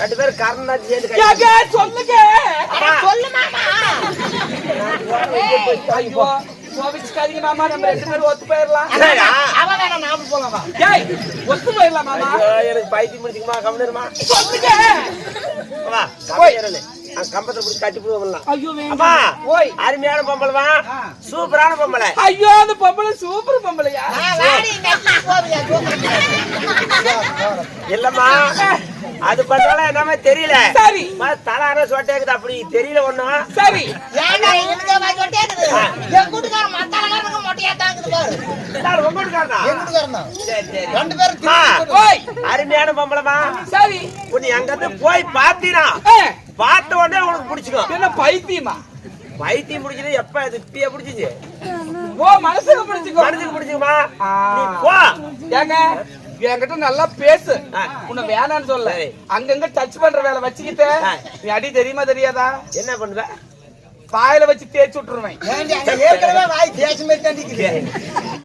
ரெண்டு பேரும் கரணம் தான் சேர்ந்து சொல்லுங்க. சொல்லு மாமா. ஐயோ கோவிச்சுக்காதீங்க மாமா. நம்ம ரெண்டு பேரும் ஒத்து போயிடலாம்? அவன் வேணா நாம போலாமா ஏய் ஒத்து போயிடலாம் மாமா. எனக்கு பைத்தியம் முடிச்சுக்குமா கம்மிடுமா சொல்லுங்க. வா கம்பத்தை பிடிச்சி கட்டி போடலாம் ஐயோ அப்பா ஓய் அருமையான பொம்பளை ஆ. சூப்பரான பொம்பளை. ஐயோ அந்த பொம்பளை சூப்பர் பொம்பளையா? இல்லம்மா. அது பண்ணாலும் என்னமே தெரியல. சரி. தலான சொட்டேக்குது அப்படி. தெரியல ஒண்ணும். சரி. ஏன்டா எனக்கு வாங்கி இருக்குது? என் கூட்டுக்காரன் மத்தாளக்காரனுக்கு மொட்டையா தாங்குது பாரு. சார் உங்க வீட்டுக்காரனா? கூட்டுக்காரன்? சரி சரி. ரெண்டு பேரும் அம்மா, ஓய் அருமையான பொம்பளைமா. சரி. உன்னை அங்க இருந்து போய் பாத்தீனா பார்த்த உடனே உனக்கு பிடிச்சிக்கும். என்ன பைத்தியமா? பைத்தியம் பிடிச்சது எப்ப இது இப்பயே பிடிச்சிச்சு? ஓ மனசுக்கு பிடிச்சுக்கோ மனசுக்கு பிடிச்சிக்குமா. நீ போ. ஏங்க என்கிட்ட நல்லா பேசு. உன்னை வேணான்னு சொல்ல. அங்கங்க டச் பண்ற வேலை வச்சுக்கிட்டு. நீ அடி தெரியுமா தெரியாதா என்ன பண்ணுவ பாயில வச்சு தேய்ச்சி விட்டுருவேன் ஏன்டா, ஏற்கனவே வாய் தேய்ச்சி மாதிரி.